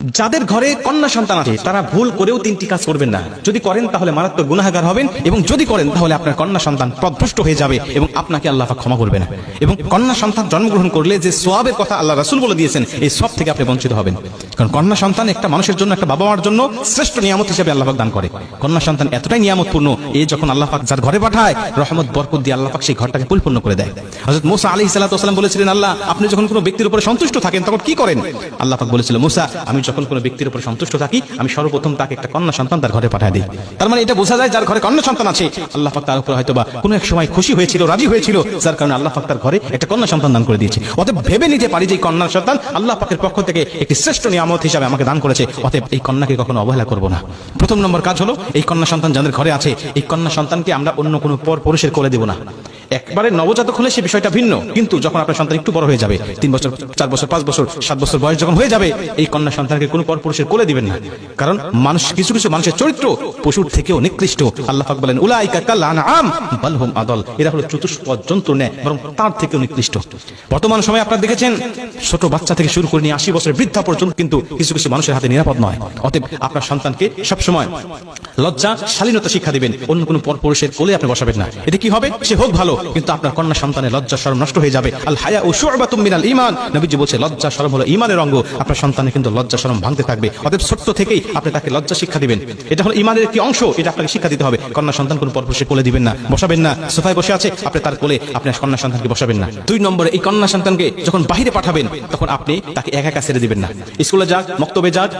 যাদের ঘরে কন্যা সন্তান আছে, তারা ভুল করেও তিনটি কাজ করবেন না। যদি করেন, তাহলে মারাত্মক গুনাহাগার হবেন এবং যদি করেন, তাহলে আপনার কন্যা সন্তান পদভ্রষ্ট হয়ে যাবে এবং আপনাকে আল্লাহ ক্ষমা করবে না এবং কন্যা সন্তান জন্মগ্রহণ করলে যে সোয়াবের কথা আল্লাহ রাসুল বলে দিয়েছেন, এই সব থেকে আপনি বঞ্চিত হবেন। কারণ কন্যা সন্তান একটা মানুষের জন্য, একটা বাবা মার জন্য শ্রেষ্ঠ নিয়ামত হিসেবে আল্লাহাক দান করে। কন্যা সন্তান এতটাই নিয়ামতপূর্ণ এই যখন আল্লাহ পাক যার ঘরে পাঠায়, রহমত, বরকত দিয়ে আল্লাহ পাক সেই ঘরটাকে পরিপূর্ণ করে দেয়। হযরত মুসা সালাতু ওয়াসালাম বলেছিলেন, আল্লাহ, আপনি যখন কোনো ব্যক্তির উপরে সন্তুষ্ট থাকেন, তখন কি করেন? আল্লাহ পাক বলেছিল, মোসা, আমি যখন কোনো ব্যক্তির উপর সন্তুষ্ট থাকি, আমি সর্বপ্রথম তাকে একটা কন্যা সন্তান তার ঘরে পাঠিয়ে দিই। তার মানে এটা বোঝা যায় যার ঘরে কন্যা সন্তান আছে। আল্লাহ পাক তার উপর হয়তো বা কোনো এক সময় খুশি হয়েছিল, রাজি হয়েছিল, যার কারণে আল্লাহ পাক তার ঘরে একটা কন্যা সন্তান দান করে দিয়েছে। অতএব ভেবে নিতে পারি যে কন্যা সন্তান আল্লাহ পাকের পক্ষ থেকে একটি শ্রেষ্ঠ নিয়ামত হিসাবে আমাকে দান করেছে। অতএব এই কন্যাকে কখনো অবহেলা করব না। প্রথম নম্বর কাজ হলো, এই কন্যা সন্তান যাদের ঘরে আছে, এই কন্যা সন্তানকে আমরা অন্য কোনো পর পুরুষের কোলে দেব না। একবারে নবজাতক হলে সে বিষয়টা ভিন্ন। কিন্তু যখন আপনার সন্তান একটু বড় হয়ে যাবে, তিন বছর, চার বছর, পাঁচ বছর, সাত বছর বয়স যখন হয়ে যাবে, এই কন্যা সন্তানকে কোনো পর পুরুষের কোলে দিবেন না। কারণ মানুষ কিছু কিছু মানুষের চরিত্র পশুর থেকেও নিকৃষ্ট। আল্লাহ বলেন বাল আদল। এরা হলো চতুষ্পদ নেয় বরং তার থেকেও নিকৃষ্ট। বর্তমান সময়ে আপনারা দেখেছেন, ছোট বাচ্চা থেকে শুরু করে নিয়ে আশি বছরের বৃদ্ধা পর্যন্ত কিন্তু কিছু কিছু মানুষের হাতে নিরাপদ নয়। অতএব আপনার সন্তানকে সবসময় লজ্জা, শালীনতা শিক্ষা দিবেন। অন্য কোনো পর পুরুষের কোলে আপনি বসাবেন না। এতে কি হবে? সে হোক ভালো। কিন্তু আপনার কন্যা সন্তানের লজ্জা শরম নষ্ট হয়ে যাবে। আল হায়া ও শুআবাতুম মিনাল ঈমান। নবীজি বলছে, লজ্জা শরম হলো ঈমানের অঙ্গ। আপনার সন্তানের কিন্তু লজ্জা শরম ভাঙতে থাকবে। অতএব ছোট্ট থেকেই আপনি তাকে লজ্জা শিক্ষা দিবেন। এটা হলো ঈমানের একটি অংশ, এটা আপনাকে শিক্ষা দিতে হবে। কন্যা সন্তান কোনো পর কোলে দিবেন না, বসাবেন না। সোফায় বসে আছে, আপনি তার কোলে আপনার কন্যা সন্তানকে বসাবেন না। দুই নম্বরে, এই কন্যা সন্তানকে যখন বাহিরে পাঠাবেন, তখন আপনি তাকে একা একা ছেড়ে দিবেন না। স্কুলে যাক, মক্তবে যাক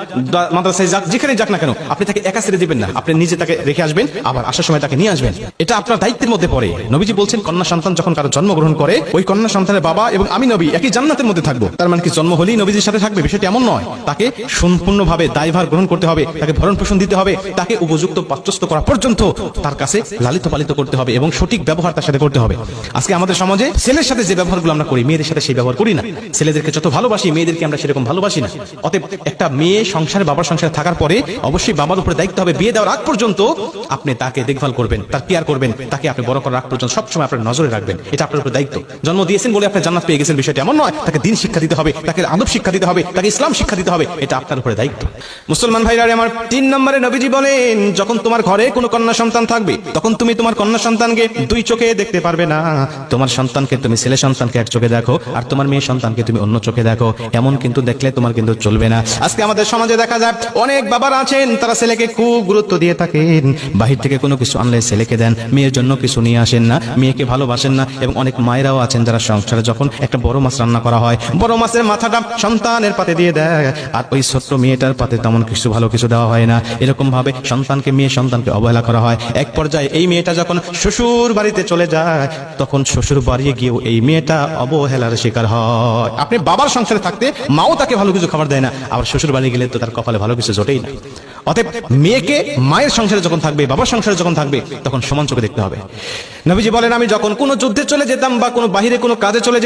মাদ্রাসায় যাক যেখানে যাক না কেন, আপনি তাকে একা ছেড়ে দিবেন না। আপনি নিজে তাকে রেখে আসবেন, আবার আসার সময় তাকে নিয়ে আসবেন। এটা আপনার দায়িত্বের মধ্যে পড়ে। নবীজি বলছেন কন্যা সন্তান যখন কারও জন্মগ্রহণ করে, ওই কন্যা সন্তানের বাবা এবং আমি নবী একই জান্নাতের মধ্যে থাকব। তার মানে কি জন্ম হলেই নবীজির সাথে থাকবে? বিষয়টি এমন নয়। তাকে সম্পূর্ণভাবে দায়ভার গ্রহণ করতে হবে, তাকে ভরণ পোষণ দিতে হবে, তাকে উপযুক্ত পাত্রস্থ করা পর্যন্ত তার কাছে লালিত পালিত করতে হবে এবং সঠিক ব্যবহার তার সাথে করতে হবে। আজকে আমাদের সমাজে ছেলের সাথে যে ব্যবহারগুলো আমরা করি, মেয়েদের সাথে সেই ব্যবহার করি না। ছেলেদেরকে যত ভালোবাসি, মেয়েদেরকে আমরা সেরকম ভালোবাসি না। অতএব একটা মেয়ে সংসারে, বাবার সংসারে থাকার পরে অবশ্যই বাবার উপরে দায়িত্ব হবে। বিয়ে দেওয়ার আগ পর্যন্ত আপনি তাকে দেখভাল করবেন, তার কেয়ার করবেন, তাকে আপনি বড় করার আগ পর্যন্ত সবসময় আপনার নজরে রাখবেন। এটা আপনার উপর দায়িত্ব। জন্ম দিয়েছেন বলে আপনি জান্নাত পেয়ে গেছেন, বিষয়টা এমন নয়। তাকে দিন শিক্ষা দিতে হবে, তাকে আদব শিক্ষা দিতে হবে, তাকে ইসলাম শিক্ষা দিতে হবে, এটা আপনার উপরে দায়িত্ব। মুসলমান ভাইরা, আমার তিন নম্বরে নবীজি বলেন, যখন তোমার ঘরে কোনো কন্যা সন্তান থাকবে, তখন তুমি তোমার কন্যা সন্তানকে দুই চোখে দেখতে পারবে না। তোমার সন্তানকে তুমি ছেলে সন্তানকে এক চোখে দেখো, আর তোমার মেয়ে সন্তানকে তুমি অন্য চোখে দেখো। এমন কিন্তু দেখলে তোমার কিন্তু চলবে না। আজকে আমাদের সমাজে দেখা যায়, অনেক বাবারা আছেন, তারা ছেলেকে খুব গুরুত্ব দিয়ে থাকেন। বাহির থেকে কোনো কিছু আনলে ছেলেকে দেন, মেয়ের জন্য কিছু নিয়ে আসেন না। মেয়েকে ভালোবাসেন না এবং অনেক মায়েরাও আছেন যারা সংসারে যখন একটা বড় মাছ রান্না করা হয়, বড় মাছের মাথাটা সন্তানের পাতে দিয়ে দেয়। আর ওই ছোট্ট মেয়েটার পাতে তেমন কিছু ভালো কিছু দেওয়া হয় না। এরকম ভাবে সন্তানকে মেয়ে সন্তানকে অবহেলা করা হয়। এক পর্যায়ে এই মেয়েটা যখন শ্বশুর বাড়িতে চলে যায়, তখন শ্বশুর বাড়ি গিয়েও এই মেয়েটা অবহেলার শিকার হয়। আপনি বাবার সংসারে থাকতে মাও তাকে ভালো কিছু খাবার দেয় না। আবার শ্বশুর বাড়ি গেলে তো তার কপালে ভালো কিছু জোটেই না। অতএব মেয়েকে মায়ের সংসারে যখন থাকবে, বাবার সংসারে যখন থাকবে, তখন সমান চোখে দেখতে হবে। নবীজি বলেন, আমি যখন কোনো যুদ্ধে চলে যেতাম বা কোনো বাহিরে কোনো কাজে চলে